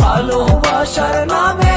ভালোবাসার নামে